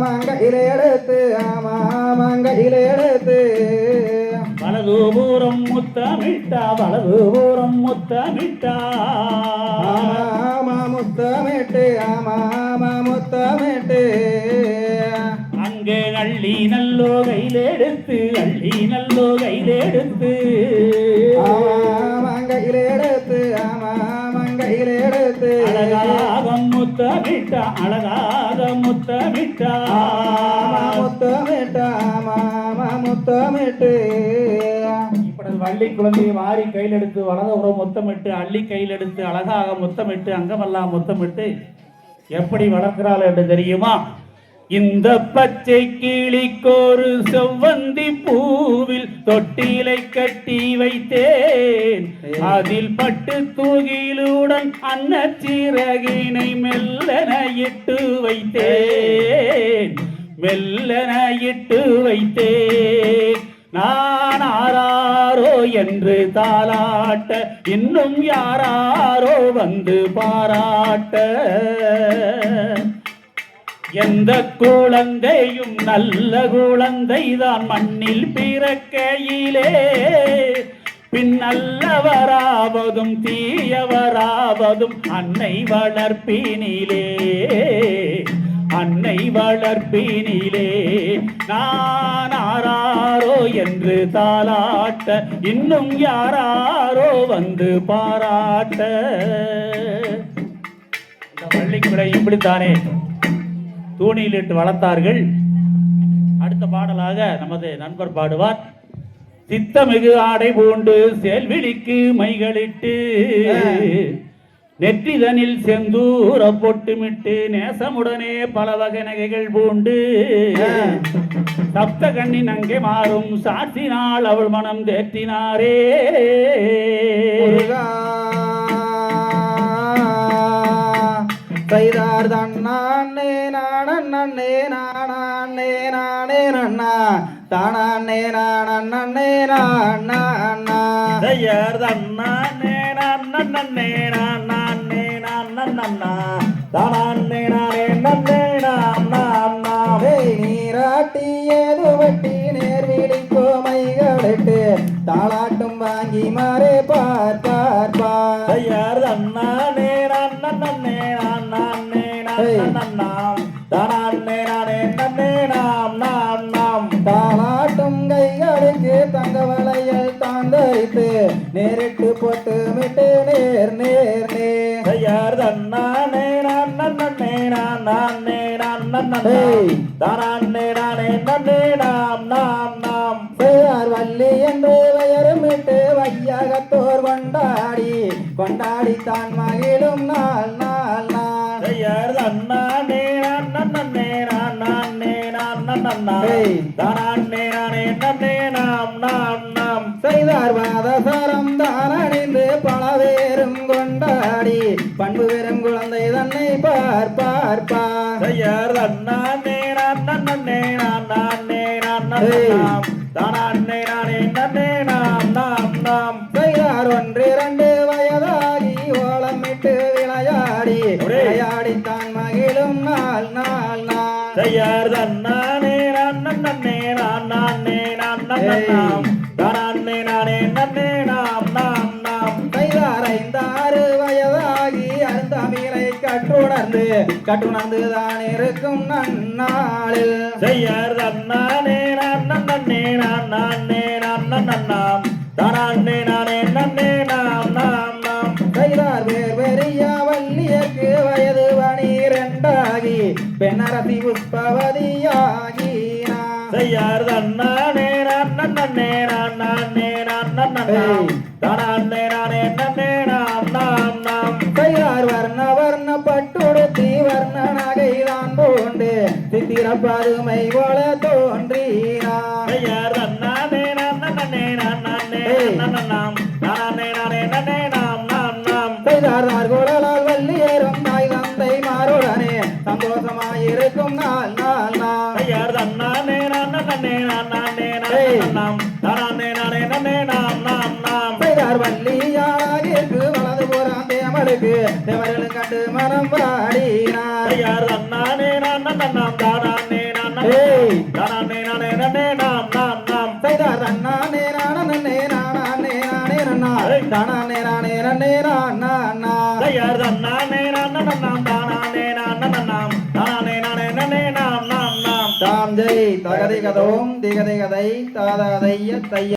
மங்கையில எடுத்து ஆமா மங்கையில எடுத்து வலதுபூரம் முத்தமிட்டா வலதுபூரம் முத்தமிட்டா ஆமா முத்தமிட்டு ஆமா முத்தமிட்டு அங்கே அள்ளி நல்லோ கையில் எடுத்து அள்ளி நல்லோ கையில் எடுத்து முத்தமிட்டா அழகாக முத்தமிட்டா. முத்தமிட்டு ஆமா முத்தமிட்டு இப்படி வள்ளி குழந்தையை வாரி கையில் எடுத்து வலதுபுறம் முத்தமிட்டு அள்ளி கையில் எடுத்து அழகாக முத்தமிட்டு அங்கமெல்லாம் முத்தமிட்டு எப்படி வளர்க்கிறாள் என்று தெரியுமா? இந்த பச்சை கிளிக்கோரு செவ்வந்தி பூவில் தொட்டிலை கட்டி வைத்தேன். அதில் பட்டு வைத்தேன். மெல்லன வைத்தேன். நான் ஆராரோ என்று தாளாட்ட இன்னும் யாராரோ வந்து பாராட்ட. எந்த குழந்தையும் நல்ல குழந்தைதான் மண்ணில் பிறக்கையிலே. பின் நல்லவராவதும் தீயவராவதும் அன்னை வளர்ப்பினிலே. வளர்ப்பினிலே நான் ஆராரோ என்று தாளாட்ட இன்னும் யாராரோ வந்து பாராட்ட. இந்த பள்ளிக்குடை இப்படித்தானே இட்டு வளர்த்தார்கள். அடுத்த பாடலாக நமது நண்பர் பாடுவார். சித்தமிகு ஆடை பூண்டு செல்விழிக்கு மைகளிட்டு நெற்றிதனில் செந்தூர பொட்டுமிட்டு நேசமுடனே பல வகை நகைகள் பூண்டு. சப்த கண்ணின் அங்கே மாறும். சாற்றினால் அவள் மனம் தேற்றினாரே. செய்தார் தன்னானே நானே நானே நானே நன்னா. தானே நானே நானா தயார் தன்னானே நானே நன்னா தானே நானே நன்னே நானா நீராட்டி ஏது வட்டி நேர் விழிக்கோ மைகளிட்டு தாளாட்டும் வாங்கி மாறே பார் பார் பார். தயார் தன்னானே நன்னே நானே நன்னா தானே நானே நன்னே நாம் நாம் நாம். தாளாட்டும் கைகளுக்கு தங்க வளையல் தாந்தரித்து நேரிட்டு போட்டு மிட்டு நேர் நேர் நேர். தயார் தன்னானே நன்னே நானே நன்னா ஏய். தானே நானே நன்னே நாம் நாம் நாம் செய்யார் வள்ளி என்று வயருமிட்டு வையகத்தோர் கொண்டாடி கொண்டாடி தான் மகிழும் நாள் நாள் நாள் தன்னானே நன்னே நானே நன்னா. தானே நானே நன்னே நாம் நாம் நாம் செய்தார் வாதசாரம் தான் அணிந்து பல பேரும் கொண்டாடி பண்பு தன்னை பார் பார் பார் தயார் தன்னானே நன்னே நானே ஏய். நாம் தானே நானே நன்னே நாம் நாம் நாம் செய்தார் ஒன்று இரண்டு வயதாகி ஓலமிட்டு விளையாடி. ஒரே. விளையாடி தான் மகிழும் நாள் நாள் நாள். தயார் தன்னானே நன்னே நானே நாம் தானே நானே நன்னே நாம் நாம் நாம் கைதார் ஐந்தாறு வயதாகி அருந்தமிழை கற்றுணர்ந்து கற்றுணர்ந்து தான் இருக்கும் நன்னாளில். செய்யார் தன்னானே நன்னே நானே நாம் தானே நானே நன்னே நாம் நாம் நாம் கைதார் வேர் வெறிய வள்ளியக்கு வயது பனிரெண்டாகி பெண்ணரசி புஷ்பவதியாகி செய்யார் தன்னானே நன்னே நானே நாம் தானே நானே. சித்திர பருமை போல தோன்றினார் தன்னானே நன்னே நானே நாம். தானே நானே நன்னே நாம் நாம் நாம். செய்தார் குழலால் வள்ளியரும் தாய் தந்தை மாறுடனே. சந்தோஷமாயிருக்கும் நாள் நாள் நாள். ஐயார் தன்னானே நன்னே நானே ஏய். நாம். தானே நானே நன்னே நாம் நாம் நாம். வலது தேவர்களும் கண்டு மனம் பாடினார் ஐயார் தானானே நானா ஏய். தானானே நானே நன்னே நாம் நாம் நாம் செய்தார் அண்ணானே நானே நானே நானே நன்னா தானே நானே நானா நா தயார் நன்னண்ணாம் தானானே நானண்ணாம் தானானே நானே நாம் நாம் நாம் தாம் ஜெய் தகதி கதோம் திகதை கதை தாதாதைய தைய